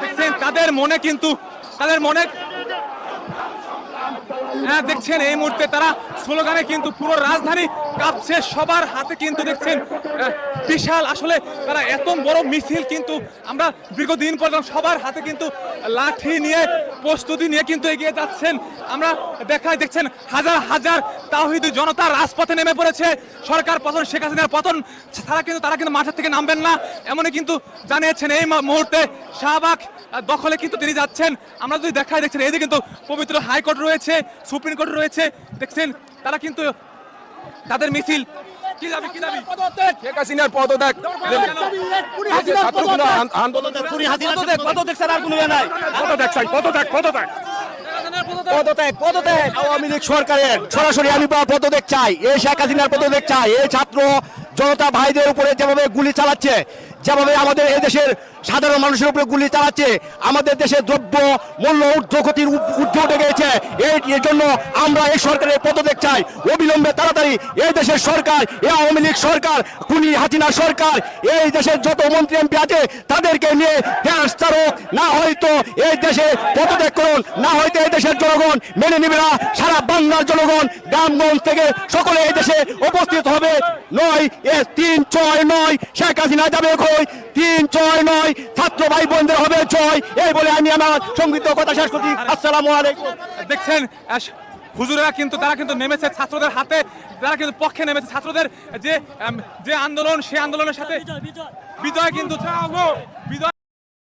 দেখছেন তাদের মনে কিন্তু তাদের মনে হ্যাঁ দেখছেন এই মুহূর্তে তারা স্লোগানে কিন্তু পুরো রাজধানী কাঁপছে। সবার হাতে কিন্তু দেখছেন বিশাল আসলে তারা এত বড় মিছিল কিন্তু আমরা দীর্ঘদিন পর্যন্ত সবার হাতে কিন্তু লাঠি নিয়ে, প্রস্তুতি নিয়ে কিন্তু এগিয়ে যাচ্ছেন। আমরা দেখায় দেখছেন, হাজার হাজার তাহিদি জনতা রাজপথে নেমে পড়েছে। সরকার পতন, শেখ হাসিনার পতন তারা কিন্তু তারা কিন্তু মাঠের থেকে নামবেন না। এমনই কিন্তু জানিয়েছেন এই মুহূর্তে শাহবাগ দখলে কিন্তু তিনি যাচ্ছেন। আমরা যদি দেখাই দেখছেন যে কিন্তু পবিত্র হাইকোর্ট রয়েছে, সুপ্রিম কোর্ট রয়েছে দেখছেন? তারা কিন্তু তাদের মিছিল। কি দাবি কি দাবি? শেখ হাসিনার পদত্যাগ। এই যে ছাত্রগুলো আন- আন্দোলন পদত্যাগ! পদত্যাগ। ছাড়া আর কোনো নাই। পদত্যাগ চাই পদত্যাগ পদত্যাগ পদত্যাগ। পদত্যাগ আওয়ামী লীগ সরকারের সরাসরি আমি বা পদত্যাগ চাই। এই শেখ হাসিনার পদত্যাগ চাই। এই ছাত্র জনতা ভাইদের উপরে যেভাবে গুলি চালাচ্ছে যেভাবে আমাদের এই দেশের সাধারণ মানুষের উপরে গুলি চালাচ্ছে, আমাদের দেশের দ্রব্য মূল্য ঊর্ধ্বগতির ঊর্ধ্ব উঠে এই এর জন্য আমরা এই সরকারের পদত্যাগ চাই। অবিলম্বে তাড়াতাড়ি এই দেশের সরকার এই আওয়ামী লীগ সরকার, খুনি হাসিনা সরকার, এই দেশের যত মন্ত্রী, এমপি আছে, তাদেরকে নিয়ে দেশ চারক, না হয়তো এই দেশে পদত্যাগ করুন, না হয়তো এই দেশের জনগণ মেনে নেবে না। সারা বাংলার জনগণ গ্রামগঞ্জ থেকে সকলে এই দেশে উপস্থিত হবে। নয়, এ তিন, ছয়, নয়, শেখ হাসিনা যাবে কই তিন ছয় নয়। ছাত্র ভাই বোনদের হবে জয় এই বলে আমি আমার সংগীত কথা শেষ করছি। আসসালামু আলাইকুম। দেখছেন আহ, হুজুরেরা কিন্তু তারা কিন্তু নেমেছে ছাত্রদের হাতে। তারা কিন্তু পক্ষে নেমেছে। ছাত্রদের যে যে আন্দোলন সেই আন্দোলনের সাথে বিজয় কিন্তু বিজয়।